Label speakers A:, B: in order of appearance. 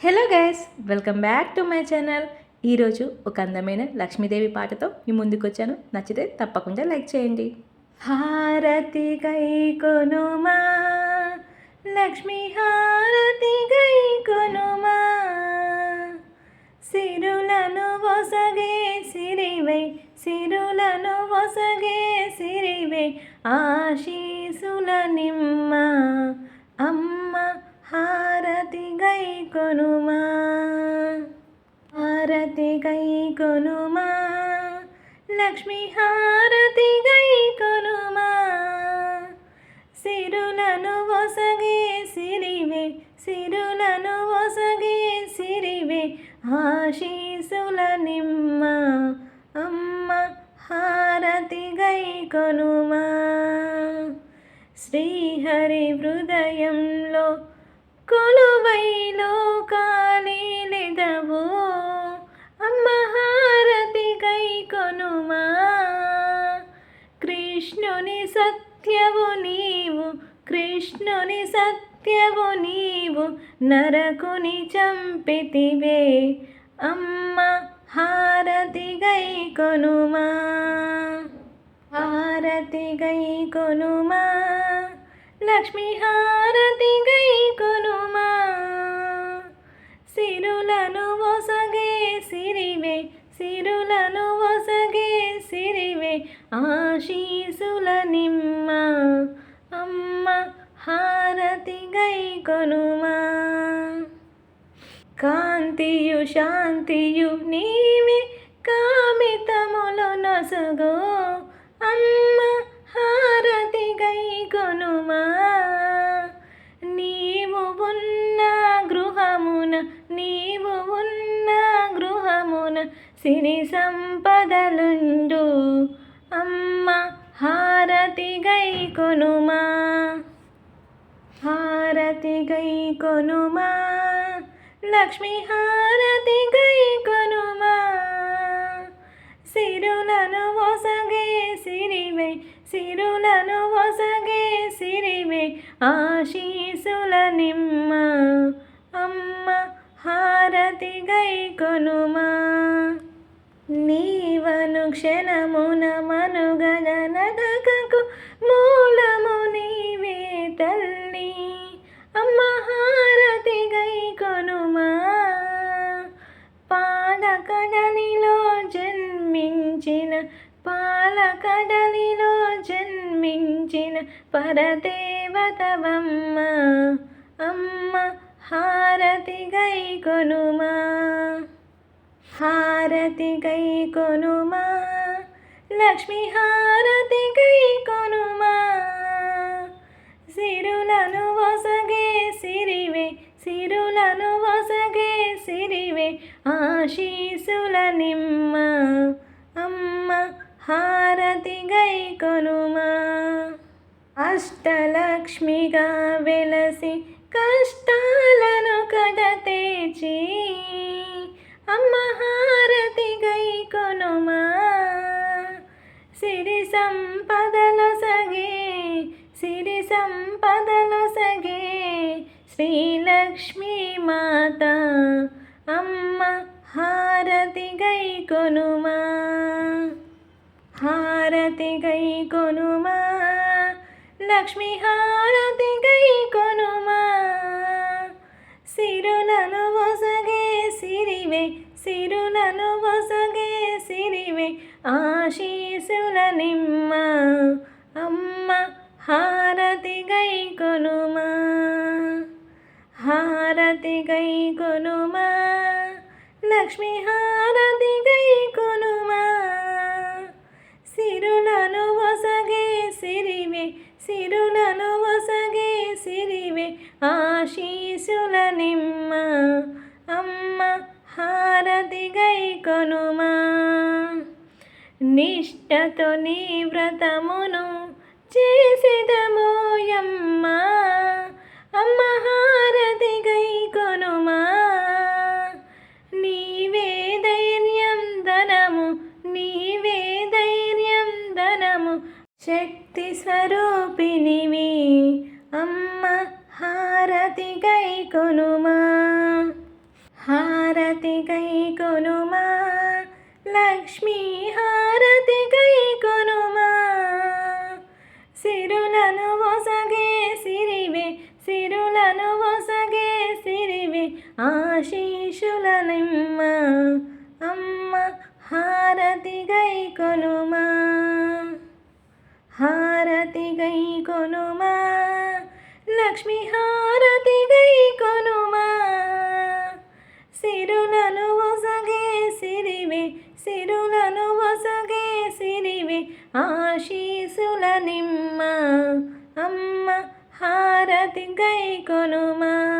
A: Hello guys welcome back to my channel ఈరోజు ఒక అందమైన లక్ష్మీదేవి పాటతో మీ ముందుకు వచ్చాను నచ్చితే తప్పకుండా లైక్ చేయండి. హారతి గై కొనుమా లక్ష్మీ హారతి గై కొనుమా సిరులను వసగే సిరివై సిరులను వసగే సిరివై ఆశీసుల నిమ్మ అమ్మ హార గై కొనుమా? హారతి గై కొనుమా? లక్ష్మీ హారతి గై కొనుమా? సిరులను వసగే సిరివే సిరులను వసగే సిరివే ఆశీసుల నిమ్మ అమ్మ హారతి గై కొనుమా? శ్రీహరి హృదయంలో కొలువైలో కాలిదవు అమ్మ హారతి గై కొనుమా. కృష్ణుని సత్యవు నీవు కృష్ణుని సత్యవు నీవు నరకుని చంపితివే. అమ్మ హారతి గై కొనుమా. హారతి గై కొనుమా. లక్ష్మీ హారతి కొనుమా. కాంతియు శాంతియు నీవే కామితములు నొసగో. అమ్మ హారతి గై కొనుమా. నీవు ఉన్న గృహమున నీవు ఉన్న గృహమున సిరి సంపదలుండు. అమ్మ హారతి గై కొనుమా. హారతి గై కొనుమా? లక్ష్మీ హారతి గై కొనుమా? సిరులను ఒసగే సిరివే సిరులను ఒసగే సిరివే ఆశీసుల నిమ్మ. అమ్మ హారతి గై కొనుమా? నీవను క్షణమునమా జన్మించిన పరదేవతవమ్మ అమ్మ హారతి గై కొనుమా హారతి గై కొనుమా లక్ష్మీ హారతి గై కొనుమా సిరులను వసగే సిరివే సిరులను వసగే సిరివే ఆశీసుల నిమ్మ అమ్మ హారతి గై కొనుమా అష్టలక్ష్మిగా వెలసి కష్టాలను కడతేచి అమ్మ హారతి గై కొనుమా. సిరి సంపదలు సగే సిరి సంపదలు సగే శ్రీలక్ష్మీ మాత అమ్మ హారతి గై కొనుమా. హారతి గై కొనుమా. లక్ష్మీ హారతి గై కొనుమా? సిరులను వసగే సిరివే సిరులను వసగే సిరివే ఆశీసుల నిమ్మ. అమ్మ హారతి గై కొనుమా? హారతి గై కొనుమా? లక్ష్మీ సిరులను వసగే సిరివే ఆశీసుల నిమ్మ అమ్మ హారతి గై కొనుమా. నిష్టతో నీ వ్రతమును చేసేదమోయమ్మ అమ్మ స్వరూపినివి అమ్మ హారతి కై కొనుమా. హారతి కై కొనుమా. లక్ష్మీ హారతి కై కొనుమా. సిరులను ఒసగే సిరివే సిరులను ఒసగే సిరివే ఆశీషులనిమ్మ. అమ్మ హారతి గై కొనుమా. హారతి గై కొనుమా? లక్ష్మి హారతి గై కొనుమా? సిరులను వసగే సిరివే సిరులను వసగే సిరివే ఆశీసుల నిమ్మ అమ్మ హారతి గై కొనుమా?